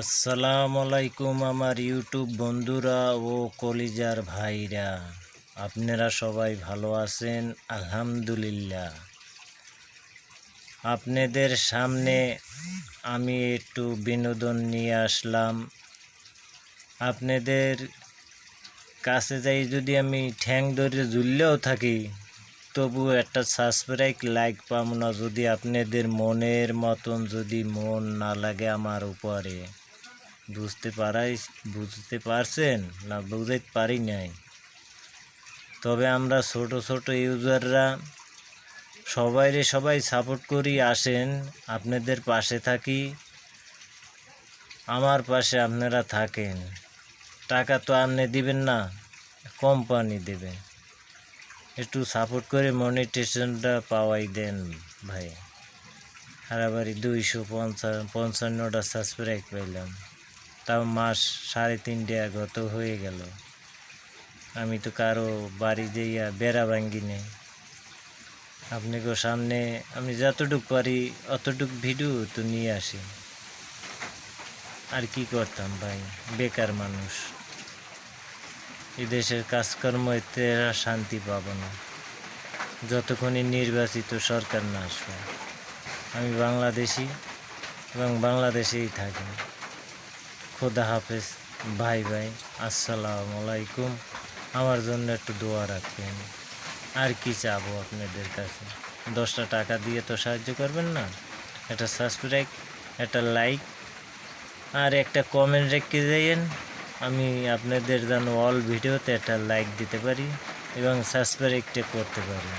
আসসালামু আলাইকুম আমার ইউটিউব বন্ধুরা ও কলিজার ভাইরা। আপনারা সবাই ভালো আছেন? আলহামদুলিল্লাহ। আপনাদের সামনে আমি একটু বিনোদন নিয়ে আসলাম। আপনাদের কাছে যাই যদি আমি ঠ্যাং ধরে ঝুললেও থাকি তবু একটা সাবস্ক্রাইব লাইক পাম না যদি আপনাদের মনের মতন যদি মন না লাগে আমার উপরে। বুঝতে পারাই, বুঝতে পারছেন না বুঝতে পারি নাই? তবে আমরা ছোট ছোট ইউজাররা সবাইরে সবাই সাপোর্ট করি, আসেন, আপনাদের পাশে থাকি। আমার পাশে আপনারা থাকেন। টাকা তো আপনি দিবেন না, কোম্পানি দেবে একটু সাপোর্ট করে মনিটেশনটা পাওয়াই দেন ভাই। হারাবারি দুইশো পঞ্চান্ন পঞ্চান্নটা সাবস্ক্রাইব পাইলাম। তাও মাস সাড়ে তিনটে গত হয়ে গেল। আমি তো কারও বাড়ি যাইয়া বেড়া ভাঙ্গি নেই। আপনাকে সামনে, আমি যতটুক পারি অতটুক ভিডিও তো নিয়ে আসি। আর কি করতাম ভাই, বেকার মানুষ। এই দেশের কাজকর্ম এতে শান্তি পাবো না। যতক্ষণই নির্বাচিত সরকার না আসবে। আমি বাংলাদেশি এবং বাংলাদেশেই থাকি। খোদা হাফেজ, ভাই ভাই, আসসালামু আলাইকুম। আমার জন্য একটু দোয়া রাখবেন। আর কি চাবো আপনাদের কাছে? দশটা টাকা দিয়ে তো সাহায্য করবেন না? একটা সাবস্ক্রাইব একটা লাইক আর একটা কমেন্ট রেখে যাইয়েন আমি আপনাদের যেন অল ভিডিওতে একটা লাইক দিতে পারি এবং সাবস্ক্রাইবটা করতে পারি।